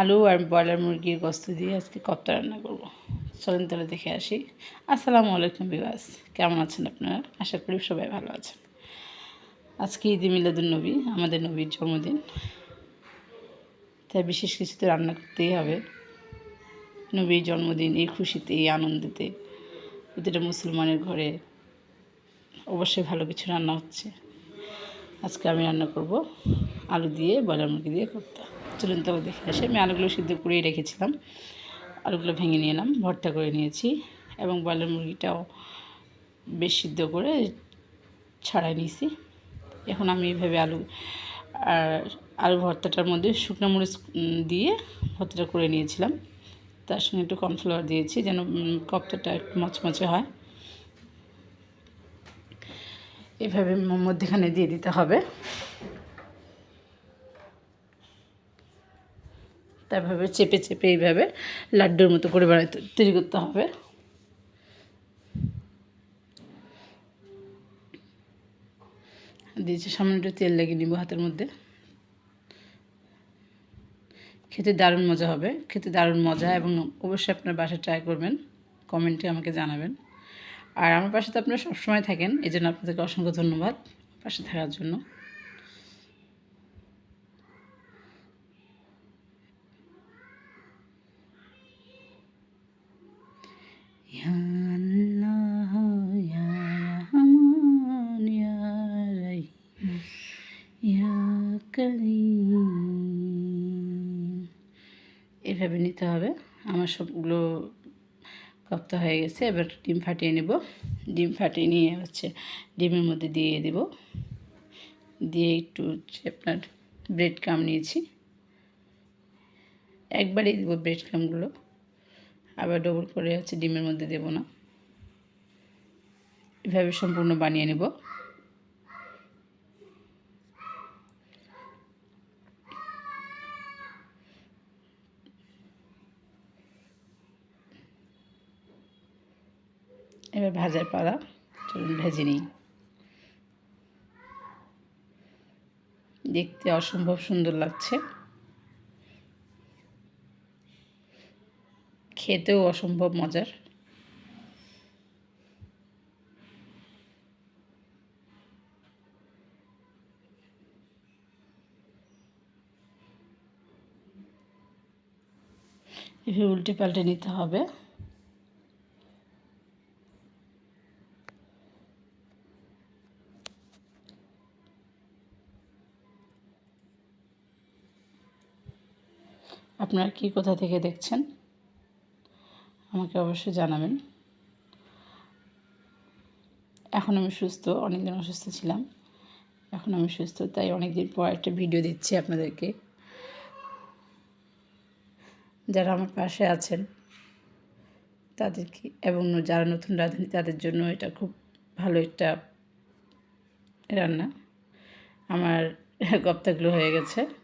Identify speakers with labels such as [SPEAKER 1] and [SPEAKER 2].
[SPEAKER 1] আলু আর ব্রয়লার মুরগির গোস্ত দিয়ে আজকে কপ্তা রান্না করব। চলেন তাহলে দেখে আসি। আসসালামু আলাইকুম বিবাস কেমন আছেন আপনারা? আশা করি সবাই ভালো আছেন। আজকে ঈদ মিলাদুল নবী, আমাদের নবীর জন্মদিন। তাই বিশেষ কিছু তো রান্না করতেই হবে। নবীর জন্মদিন, এই খুশিতে, এই আনন্দেতে, প্রতিটা মুসলমানের ঘরে অবশ্যই ভালো কিছু রান্না হচ্ছে। আজকে আমি রান্না করব আলু দিয়ে, ব্রয়লার মুরগি দিয়ে করতে চলুন তবে দেখে আসি আমি আলুগুলো সিদ্ধ করেই রেখেছিলাম। আলুগুলো ভেঙে নিলাম ভর্তা করে নিয়েছি এবং ব্রয়লার মুরগিটাও বেশ সিদ্ধ করে ছাড়াই নিয়েছি। এখন আমি এইভাবে আলু আর আলু ভর্তাটার মধ্যে শুকনো মরিচ দিয়ে ভর্তাটা করে নিয়েছিলাম। তার সঙ্গে একটু কর্নফ্লাওয়ার দিয়েছি যেন কপ্তাটা একটু মচমচে হয়। এভাবে মধ্যেখানে দিয়ে দিতে হবে। তারভাবে চেপে চেপে এইভাবে লাড্ডুর মতো করে বানাতে তৈরি করতে হবে। দিয়েছি সামান্য একটু তেল লাগিয়ে নিব হাতের মধ্যে। খেতে দারুণ মজা হবে, খেতে দারুণ মজা এবং অবশ্যই আপনার বাসায় ট্রাই করবেন, কমেন্টে আমাকে জানাবেন। আর আমার পাশে তো আপনারা সবসময় থাকেন এই জন্য আপনাদেরকে অসংখ্য ধন্যবাদ, পাশে থাকার জন্য। এভাবে নিতে হবে। আমার সবগুলো কপ্তা হয়ে গেছে। এবার ডিম ফাটিয়ে নেব। ডিম ফাটিয়ে নিয়ে হচ্ছে ডিমের মধ্যে দিয়ে দেব। দিয়ে একটু হচ্ছে আপনার ব্রেড ক্রাম নিয়েছি। একবারেই দেবো ব্রেড ক্রামগুলো আবার ডবল করে হচ্ছে ডিমের মধ্যে দেব না। এভাবে সম্পূর্ণ বানিয়ে নেব। এবার ভাজার পালা, চলুন ভেজে নিই। দেখতে অসম্ভব সুন্দর লাগছে। খেতেও অসম্ভব মজার। এভাবে উল্টে পাল্টে নিতে হবে। আপনারা কি কোথা থেকে দেখছেন? আমাকে অবশ্যই জানাবেন। এখন আমি সুস্থ অনেক দিন অসুস্থ ছিলাম। এখন আমি সুস্থ, তাই অনেক দিন পর একটা ভিডিও দিচ্ছি আপনাদেরকে। যারা আমার পাশে আছেন, তাদেরকে এবং যারা নতুন রাঁধুনি, তাদের জন্য এটা খুব ভালো একটা রান্না। আমার গপ্তাগুলো হয়ে গেছে।